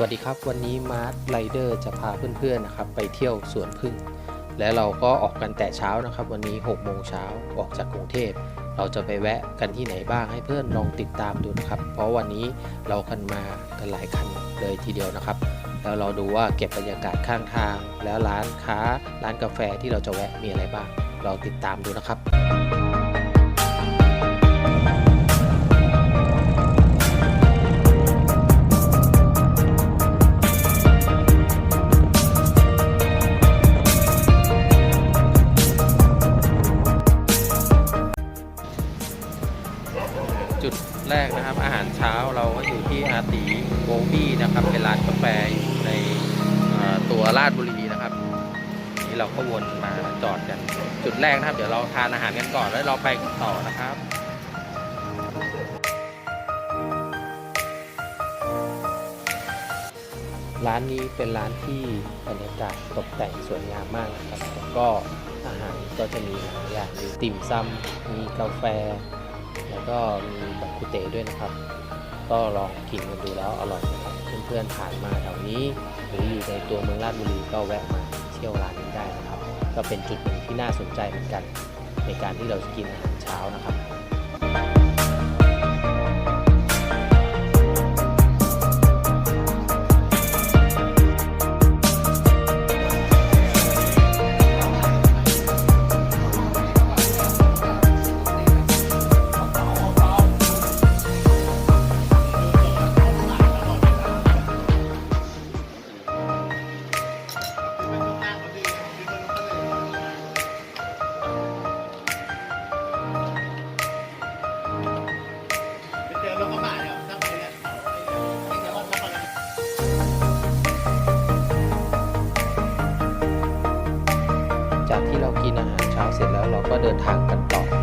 วัสดีครับ วันนี้มาร์ทไรเดอร์จะพาเพื่อนๆนะครับไปเที่ยวสวนพึ่ง และเราก็ออกกันแต่เช้านะครับ วันนี้6โมงเช้าออกจากกรุงเทพ เราจะไปแวะกันที่ไหนบ้างให้เพื่อนลองติดตามดูนะครับ เพราะวันนี้เรากันมากันหลายคันเลยทีเดียวนะครับ แล้วเราดูว่าเก็บบรรยากาศข้างทาง แล้วร้านค้าร้านกาแฟที่เราจะแวะมีอะไรบ้าง เราติดตามดูนะครับ นะครับ เป็นร้านกาแฟอยู่ในตัวราชบุรีนะครับนี่เราก็วนมาจอดกันจุดแรกนะครับ เดี๋ยวเราทานอาหารกันก่อนแล้วเราไปต่อนะครับร้านนี้เป็นร้านที่บรรยากาศตกแต่งสวยงามมากนะครับแล้วก็อาหารก็จะมีหลายอย่างมีติ่มซำมีกาแฟ แล้วก็มีบักคุเตด้วยนะครับ ก็ลองกินกันดูแล้วอร่อยนะ พื่อนผ่านมาแถวนี้ หรืออยู่ในตัวเมืองราชบุรีก็แวะมาเที่ยวร้านนี้ได้นะครับ ก็เป็นจุดหนึ่งที่น่าสนใจเหมือนกัน ในการที่เราจะกินอาหารเช้านะครับ ก็เดินทางกันต่อ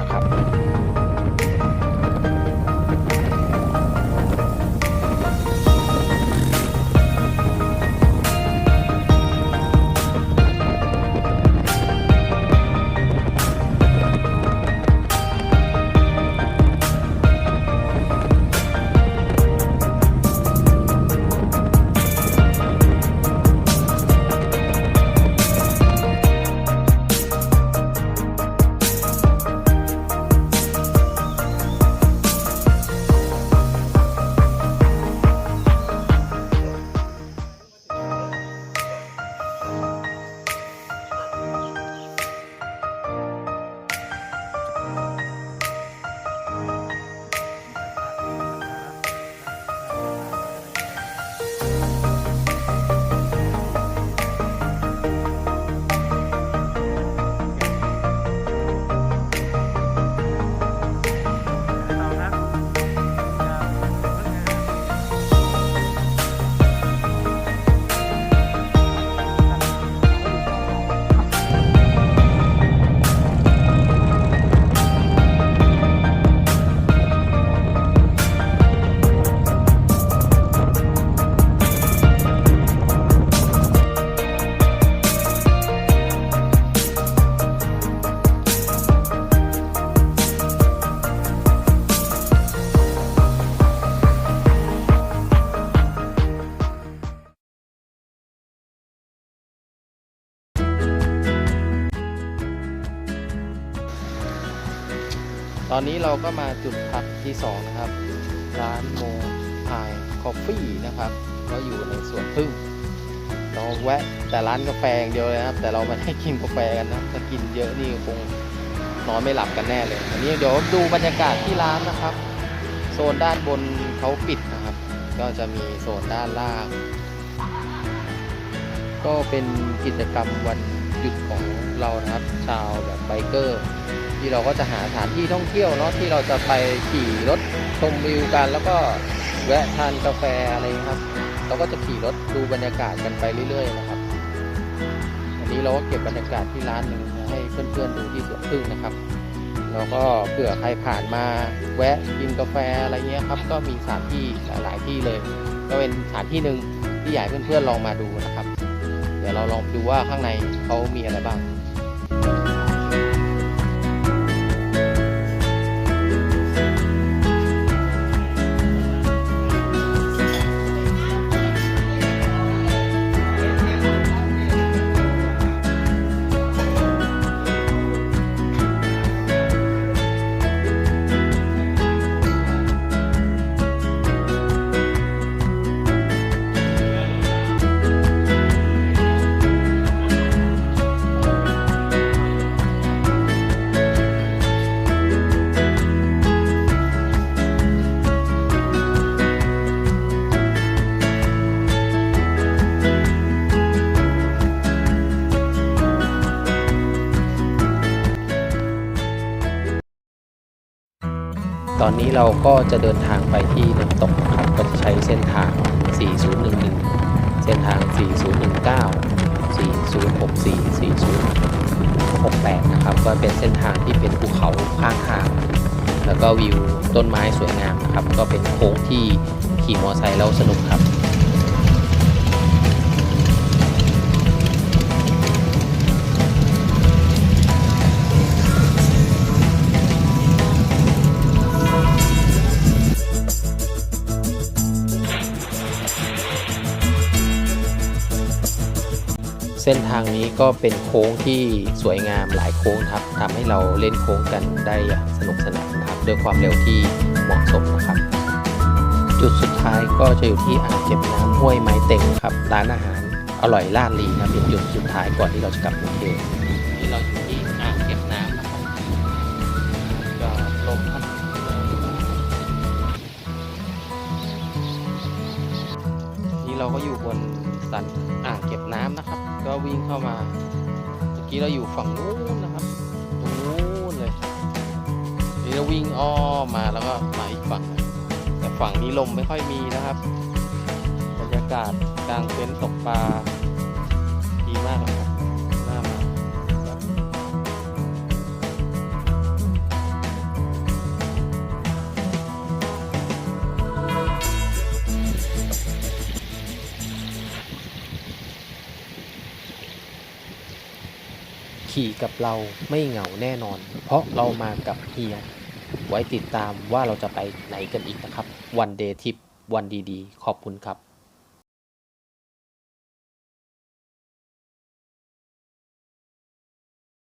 อนนี้เราก็มาจุดพักที่ 2 นะครับ ร้านโมไอคอฟฟี่นะครับ ก็อยู่ในสวนพึ่ง เราแวะแต่ร้านกาแฟอย่างเดียวเลยนะครับ แต่เราไม่ได้กินกาแฟกันนะถ้ากินเยอะนี่คงนอนไม่หลับกันแน่เลยอันนี้เดี๋ยวดูบรรยากาศที่ร้านนะครับ โซนด้านบนเขาปิดนะครับ ก็จะมีโซนด้านล่าง ก็เป็นกิจกรรมวันหยุดของเรานะครับ ชาวแบบไบเกอร์ ที่เราก็จะหาสถานที่ท่องเที่ยวเนาะที่เราจะไปขี่รถชมวิวกัน แล้วก็แวะทานกาแฟอะไรครับ เราก็จะขี่รถดูบรรยากาศกันไปเรื่อย ๆ นะครับอันนี้เราก็เก็บบรรยากาศที่ร้านหนึ่งให้เพื่อนๆดูที่สวนพึ่งนะครับแล้วก็เผื่อใครผ่านมาแวะกินกาแฟอะไรเงี้ยครับ ก็มีสถานที่หลายๆที่เลย ก็เป็นสถานที่หนึ่งที่อยากให้เพื่อนๆลองมาดูนะครับ เดี๋ยวเราลองดูว่าข้างในเขามีอะไรบ้าง ตอนนี้เราก็จะเดินทางไปที่น้ำตกนะครับก็จะใช้เส้นทาง 4011 เส้นทาง 4019 4064 4068 นะครับ ก็เป็นเส้นทางที่เป็นภูเขาข้างทาง แล้วก็วิวต้นไม้สวยงามนะครับ ก็เป็นโค้งที่ขี่มอเตอร์ไซค์แล้วสนุกครับ ส้นทางนี้ก็เป็นโค้งที่สวยงามหลายโค้งครับทำให้เราเล่นโค้งกันได้อย่างสนุกสนานครับด้วยความเร็วที่เหมาะสมนะครับ จุดสุดท้ายก็จะอยู่ที่อ่างเก็บน้ำห้วยไม้เต็งครับร้านอาหารอร่อยล่านลีครับเป็นจุดสุดท้ายก่อนที่เราจะกลับกรุงเทพนี่เราอยู่ที่อ่างเก็บน้ำนะครับก็ลมพัดนี่เราก็อยู่บนสันอ่างเก็บน้ำนะครับ ก็วิ่งเข้ามาเมื่อกี้เราอยู่ฝั่งนู้นนะครับตรงนู้นเลยนี่เราวิ่งอ้อมมาแล้วก็มาอีกฝั่งแต่ฝั่งนี้ลมไม่ค่อยมีนะครับ บรรยากาศกลางเต็นท์ตกปลาดีมากครับ ขี่กับเราไม่เหงาแน่นอน เพราะเรามากับเฮีย ไว้ติดตามว่าเราจะไปไหนกันอีกนะครับ วันเดย์ทิปวันดีๆ ขอบคุณครับ